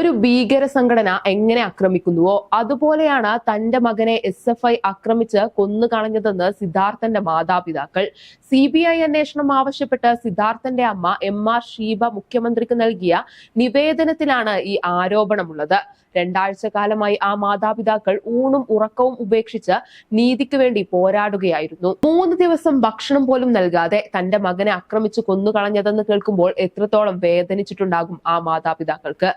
ഒരു ഭീകര സംഘടന എങ്ങനെ ആക്രമിക്കുന്നുവോ അതുപോലെയാണ് തന്റെ മകനെ എസ് എഫ് ഐ ആക്രമിച്ച് കൊന്നു കളഞ്ഞതെന്ന് സിദ്ധാർത്ഥന്റെ മാതാപിതാക്കൾ. സി ബി ഐ അന്വേഷണം ആവശ്യപ്പെട്ട് സിദ്ധാർത്ഥന്റെ അമ്മ എം ആർ ഷീബ മുഖ്യമന്ത്രിക്ക് നൽകിയ നിവേദനത്തിലാണ് ഈ ആരോപണമുള്ളത്. രണ്ടാഴ്ച കാലമായി ആ മാതാപിതാക്കൾ ഊണും ഉറക്കവും ഉപേക്ഷിച്ച് നീതിക്ക് വേണ്ടി പോരാടുകയായിരുന്നു. മൂന്ന് ദിവസം ഭക്ഷണം പോലും നൽകാതെ തന്റെ മകനെ ആക്രമിച്ചു കൊന്നുകളഞ്ഞതെന്ന് കേൾക്കുമ്പോൾ എത്രത്തോളം വേദനിച്ചിട്ടുണ്ടാകും ആ മാതാപിതാക്കൾക്ക്.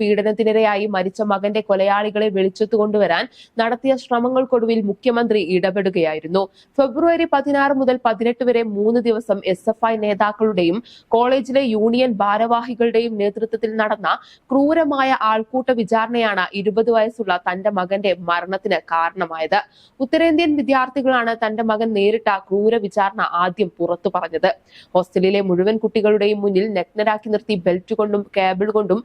പീഡനത്തിനിരയായി മരിച്ച മകന്റെ കൊലയാളികളെ വെളിച്ചത്ത് കൊണ്ടുവരാൻ നടത്തിയ ശ്രമങ്ങൾക്കൊടുവിൽ മുഖ്യമന്ത്രി ഇടപെടുകയായിരുന്നു. ഫെബ്രുവരി പതിനാറ് മുതൽ പതിനെട്ട് വരെ മൂന്ന് ദിവസം എസ് എഫ് ഐ നേതാക്കളുടെയും കോളേജിലെ യൂണിയൻ ഭാരവാഹികളുടെയും നേതൃത്വത്തിൽ നടന്ന ക്രൂരമായ ആൾക്കൂട്ട വിചാരണയാണ് ഇരുപത് വയസ്സുള്ള തന്റെ മകന്റെ മരണത്തിന് കാരണമായത്. ഉത്തരേന്ത്യൻ വിദ്യാർത്ഥികളാണ് തന്റെ മകൻ നേരിട്ട ക്രൂര വിചാരണ ആദ്യം പുറത്തു പറഞ്ഞത്. ഹോസ്റ്റലിലെ മുഴുവൻ കുട്ടികളുടെയും മുന്നിൽ നഗ്നരാക്കി നിർത്തി ബെൽറ്റ് കൊണ്ടും കേബിൾ കൊണ്ടും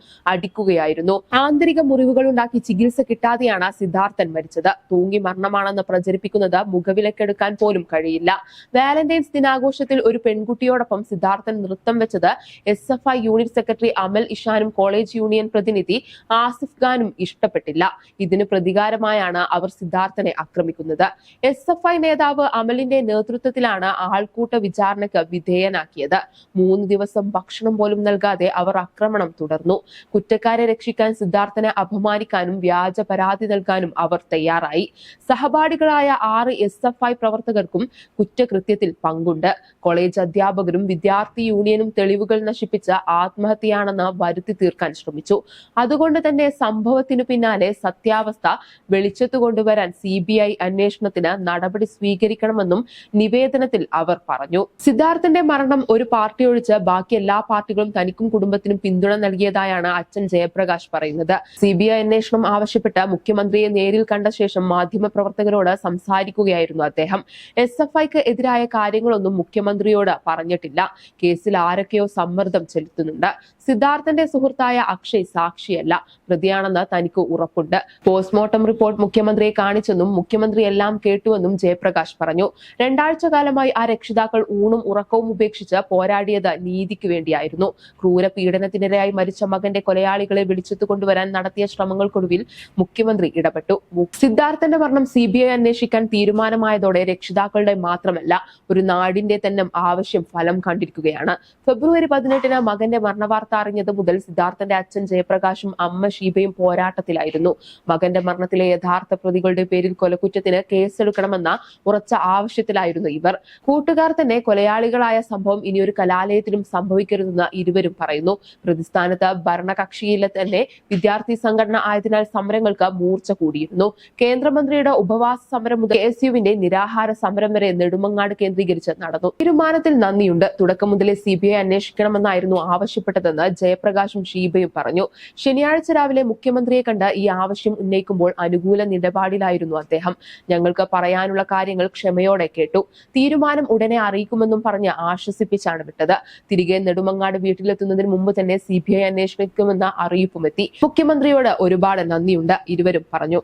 അടിക്കുകയായിരുന്നു ആന്തരിക മുറിവുകൾ ഉണ്ടാക്കി ചികിത്സ കിട്ടാതെയാണ് സിദ്ധാർത്ഥൻ മരിച്ചത്. തൂങ്ങി മരണമാണെന്ന് പ്രചരിപ്പിക്കുന്നത് മുഖവിലക്കെടുക്കാൻ പോലും കഴിയില്ല. വാലന്റൈൻസ് ദിനാഘോഷത്തിൽ ഒരു പെൺകുട്ടിയോടൊപ്പം സിദ്ധാർത്ഥൻ നൃത്തം വെച്ചത് S F I unit secretary Amal ഇഷാനും college union പ്രതിനിധി ആസിഫ് ഖാനും ഇഷ്ടപ്പെട്ടില്ല. ഇതിന് പ്രതികാരമായാണ് അവർ സിദ്ധാർത്ഥനെ ആക്രമിക്കുന്നത്. എസ് എഫ് ഐ നേതാവ് അമലിന്റെ നേതൃത്വത്തിലാണ് ആൾക്കൂട്ട വിചാരണയ്ക്ക് വിധേയനാക്കിയത്. മൂന്ന് ദിവസം ഭക്ഷണം പോലും നൽകാതെ അവർ ആക്രമണം തുടർന്നു. കുറ്റക്കാരെ രക്ഷിക്കാൻ സിദ്ധാർത്ഥനെ അപമാനിക്കാനും വ്യാജ പരാതി നൽകാനും അവർ തയ്യാറായി. സഹപാഠികളായ ആറ് എസ് എഫ് ഐ പ്രവർത്തകർക്കും കുറ്റകൃത്യത്തിൽ പങ്കുണ്ട്. കോളേജ് അധ്യാപകരും വിദ്യാർത്ഥി യൂണിയനും തെളിവുകൾ നശിപ്പിച്ച ആത്മഹത്യയാണെന്ന് വരുത്തി തീർക്കാൻ ശ്രമിച്ചു. അതുകൊണ്ട് തന്നെ സംഭവത്തിനു പിന്നാലെ സത്യാവസ്ഥ വെളിച്ചത്തു കൊണ്ടുവരാൻ സി ബി ഐ അന്വേഷണത്തിന് നടപടി സ്വീകരിക്കണമെന്നും നിവേദനത്തിൽ അവർ പറഞ്ഞു. സിദ്ധാർത്ഥന്റെ മരണം ഒരു പാർട്ടി ഒഴിച്ച് ബാക്കി എല്ലാ പാർട്ടികളും തനിക്കും കുടുംബത്തിനും പിന്തുണ നൽകിയതായാണ് അച്ഛൻ ജയപ്രകാശ് പറയുന്നത്. സി ബി ഐ അന്വേഷണം ആവശ്യപ്പെട്ട് മുഖ്യമന്ത്രിയെ നേരിൽ കണ്ട ശേഷം മാധ്യമപ്രവർത്തകരോട് സംസാരിക്കുകയായിരുന്നു അദ്ദേഹം. എസ് എഫ് ഐക്ക് എതിരായ കാര്യങ്ങളൊന്നും മുഖ്യമന്ത്രിയോട് പറഞ്ഞിട്ടില്ല. കേസിൽ ആരൊക്കെയോ സമ്മർദ്ദം ചെലുത്തുന്നുണ്ട്. സിദ്ധാർത്ഥന്റെ സുഹൃത്തായ അക്ഷയ് സാക്ഷിയല്ല. പ്രതിയാണെന്ന് തനിക്ക് ഉറപ്പുണ്ട്. പോസ്റ്റ്മോർട്ടം റിപ്പോർട്ട് മുഖ്യമന്ത്രിയെ കാണിച്ചെന്നും മുഖ്യമന്ത്രി എല്ലാം കേട്ടുവെന്നും ജയപ്രകാശ് പറഞ്ഞു. രണ്ടാഴ്ച കാലമായി ആ രക്ഷിതാക്കൾ ഊണും ഉറക്കവും ഉപേക്ഷിച്ച് പോരാടിയത് നീതിക്ക് വേണ്ടിയായിരുന്നു. ക്രൂര പീഡനത്തിനിരയായി മരിച്ച മകന്റെ കൊലയാളികളെ വിളിച്ചെത്തു കൊണ്ടുവരാൻ നടത്തിയ ശ്രമങ്ങൾക്കൊടുവിൽ മുഖ്യമന്ത്രി ഇടപെട്ടു. സിദ്ധാർത്ഥന്റെ മരണം സി ബി ഐ അന്വേഷിക്കാൻ തീരുമാനമായതോടെ രക്ഷിതാക്കളുടെ മാത്രമല്ല ഒരു നാടിന്റെ തന്നെ ആവശ്യം ഫലം കണ്ടിരിക്കുകയാണ്. ഫെബ്രുവരി പതിനെട്ടിന് മകന്റെ മരണവാർത്ത അറിഞ്ഞത് മുതൽ സിദ്ധാർത്ഥന്റെ അച്ഛൻ ജയപ്രകാശും അമ്മ ഷീബയും പോരാട്ടത്തിലായിരുന്നു. മകന്റെ മരണത്തിലെ യഥാർത്ഥ പ്രതികളുടെ പേരിൽ കൊലക്കുറ്റത്തിന് കേസെടുക്കണമെന്ന ഉറച്ച ആവശ്യത്തിലായിരുന്നു ഇവർ. കൂട്ടുകാർ തന്നെ കൊലയാളികളായ സംഭവം ഇനിയൊരു കലാലയത്തിലും സംഭവിക്കരുതെന്ന് ഇരുവരും പറയുന്നു. പ്രതിസ്ഥാനത്ത് ഭരണകക്ഷിയിലെ തന്നെ വിദ്യാർത്ഥി സംഘടന ആയതിനാൽ സമരങ്ങൾക്ക് മൂർച്ച കൂടിയിരുന്നു. കേന്ദ്രമന്ത്രിയുടെ ഉപവാസ സമരം മുതൽ എസ് യുവിന്റെ നിരാഹാര സമരം വരെ നെടുമങ്ങാട് കേന്ദ്രീകരിച്ച് നടന്നു. തീരുമാനത്തിൽ നന്ദിയുണ്ട്. തുടക്കം മുതലേ സി അന്വേഷിക്കണമെന്നായിരുന്നു ആവശ്യപ്പെട്ടതെന്ന് ജയപ്രകാശും ഷീബയും പറഞ്ഞു. ശനിയാഴ്ച രാവിലെ മുഖ്യമന്ത്രിയെ കണ്ട് ഈ ആവശ്യം ഉന്നയിക്കുമ്പോൾ അനുകൂല നിലപാടിലായിരുന്നു അദ്ദേഹം. ഞങ്ങൾക്ക് പറയാനുള്ള കാര്യങ്ങൾ ക്ഷമയോടെ കേട്ടു. തീരുമാനം ഉടനെ അറിയിക്കുമെന്നും പറഞ്ഞ് ആശ്വസിപ്പിച്ചാണ് വിട്ടത്. തിരികെ നെടുമങ്ങാട് വീട്ടിലെത്തുന്നതിന് മുമ്പ് തന്നെ സി ബി ഐ അന്വേഷിക്കുമെന്ന അറിയിപ്പുമെത്തി. മുഖ്യമന്ത്രിയോട് ഒരുപാട് നന്ദിയുണ്ട് ഇരുവരും പറഞ്ഞു.